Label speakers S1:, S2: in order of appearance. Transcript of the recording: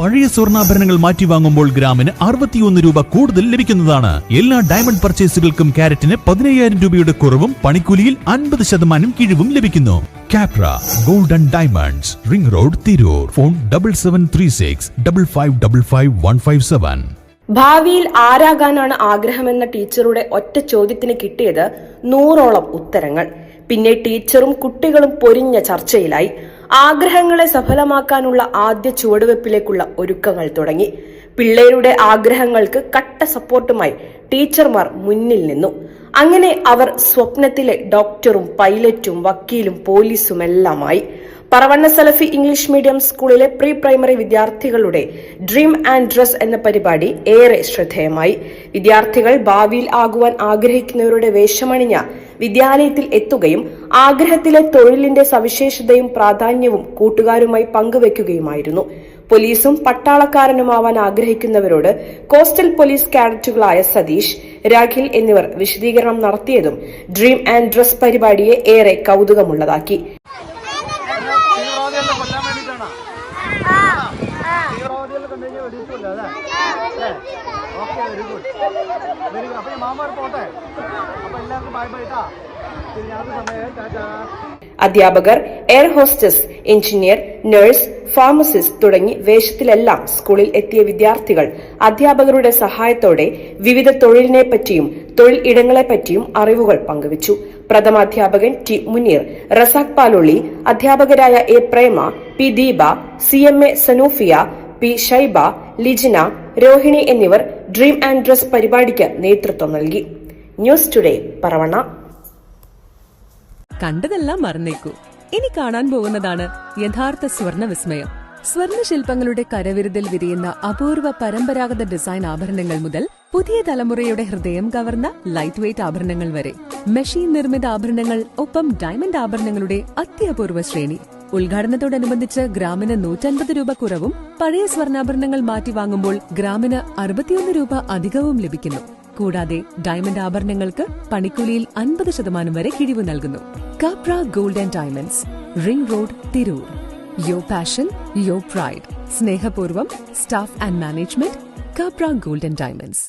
S1: പഴയ സ്വർണാഭരണങ്ങൾ മാറ്റി വാങ്ങുമ്പോൾ ഗ്രാമിന് അറുപത്തിയൊന്ന് രൂപ കൂടുതൽ ലഭിക്കുന്നതാണ്. എല്ലാ ഡയമണ്ട് പർച്ചേസുകൾക്കും കാരറ്റിന് പതിനയ്യായിരം രൂപയുടെ കുറവും പണിക്കൂലിയിൽ അൻപത് ശതമാനം കിഴിവും ലഭിക്കുന്നു. Kapra golden diamonds ring road Tirur. Phone double seven three six double five double five one five seven
S2: ഭാവിയിൽ ആരാകാനാണ് ആഗ്രഹമെന്ന ടീച്ചറുടെ ഒറ്റ ചോദ്യത്തിന് കിട്ടിയത് നൂറോളം ഉത്തരങ്ങൾ. പിന്നെ ടീച്ചറും കുട്ടികളും പൊരിഞ്ഞ ചർച്ചയിലായി. ആഗ്രഹങ്ങളെ സഫലമാക്കാനുള്ള ആദ്യ ചുവടുവെപ്പിലേക്കുള്ള ഒരുക്കങ്ങൾ തുടങ്ങി. പിള്ളേരുടെ ആഗ്രഹങ്ങൾക്ക് കട്ട സപ്പോർട്ടുമായി ടീച്ചർമാർ മുന്നിൽ നിന്നു. അങ്ങനെ അവർ സ്വപ്നത്തിലെ ഡോക്ടറും പൈലറ്റും വക്കീലും പോലീസുമെല്ലാമായി. പറവണ്ണ സലഫി ഇംഗ്ലീഷ് മീഡിയം സ്കൂളിലെ പ്രീ പ്രൈമറി വിദ്യാർത്ഥികളുടെ ഡ്രീം ആൻഡ് ഡ്രസ് എന്ന പരിപാടി ഏറെ ശ്രദ്ധേയമായി. വിദ്യാർത്ഥികൾ ഭാവിയിൽ ആകുവാൻ ആഗ്രഹിക്കുന്നവരുടെ വേഷമണിഞ്ഞ വിദ്യാലയത്തിൽ എത്തുകയും ആഗ്രഹത്തിലെ തൊഴിലിന്റെ സവിശേഷതയും പ്രാധാന്യവും കൂട്ടുകാരുമായി പങ്കുവെക്കുകയുമായിരുന്നു പോലീസും പട്ടാളക്കാരനുമാവാൻ ആഗ്രഹിക്കുന്നവരോട് കോസ്റ്റൽ പോലീസ് കാഡറ്റുകളായ സതീഷ് രാഖിൽ എന്നിവർ വിശദീകരണം നടത്തിയതും ഡ്രീം ആൻഡ് ഡ്രസ് പരിപാടിയെ ഏറെ കൗതുകമുള്ളതാക്കി
S3: വെരി ഗുഡ് വെരി ഗുഡ് അപ്പൊ മാമാർ പോട്ടെ? അപ്പൊ എല്ലാവർക്കും ബൈ ബൈ
S2: അധ്യാപകർ air hostess engineer nurse pharmacist തുടങ്ങി വേഷത്തിലെല്ലാം സ്കൂളിൽ എത്തിയ വിദ്യാർത്ഥികൾ അധ്യാപകരുടെ സഹായത്തോടെ വിവിധ തൊഴിലിനെ പറ്റിയും തൊഴിൽ ഇടങ്ങളെപ്പറ്റിയും അറിവുകൾ പങ്കുവച്ചു. പ്രഥമാധ്യാപകൻ ടി മുനീർ റസാഖ് പാലുള്ളി അധ്യാപകരായ A Prema P Deepa C M A Sanufiya P Shaiba Lijina Rohini എന്നിവർ ഡ്രീം ആൻഡ് ഡ്രസ് പരിപാടിക്ക് നേതൃത്വം നൽകി. News today Paravanna.
S4: കണ്ടതെല്ലാം മറന്നേക്കൂ. ഇനി കാണാൻ പോകുന്നതാണ് യഥാർത്ഥ സ്വർണ വിസ്മയം സ്വർണ ശില്പങ്ങളുടെ കരവിരുതിൽ വിരിയുന്ന അപൂർവ പരമ്പരാഗത ഡിസൈൻ ആഭരണങ്ങൾ മുതൽ പുതിയ തലമുറയുടെ ഹൃദയം കവർന്ന ലൈറ്റ് വെയ്റ്റ് ആഭരണങ്ങൾ വരെ. മെഷീൻ നിർമ്മിത ആഭരണങ്ങൾ ഒപ്പം ഡയമണ്ട് ആഭരണങ്ങളുടെ അത്യപൂർവ ശ്രേണി. ഉദ്ഘാടനത്തോടനുബന്ധിച്ച് ഗ്രാമിന് നൂറ്റൻപത് രൂപ കുറവും പഴയ സ്വർണാഭരണങ്ങൾ മാറ്റി വാങ്ങുമ്പോൾ ഗ്രാമിന് അറുപത്തിയൊന്ന് രൂപ അധികവും ലഭിക്കുന്നു. കൂടാതെ ഡയമണ്ട് ആഭരണങ്ങൾക്ക് പണിക്കൂലിയിൽ അൻപത് ശതമാനം വരെ കിഴിവ് നൽകുന്നു. Kapra gold and diamonds ring road Tirur. Yo passion yo pride സ്നേഹപൂർവം staff and management Kapra gold and diamonds.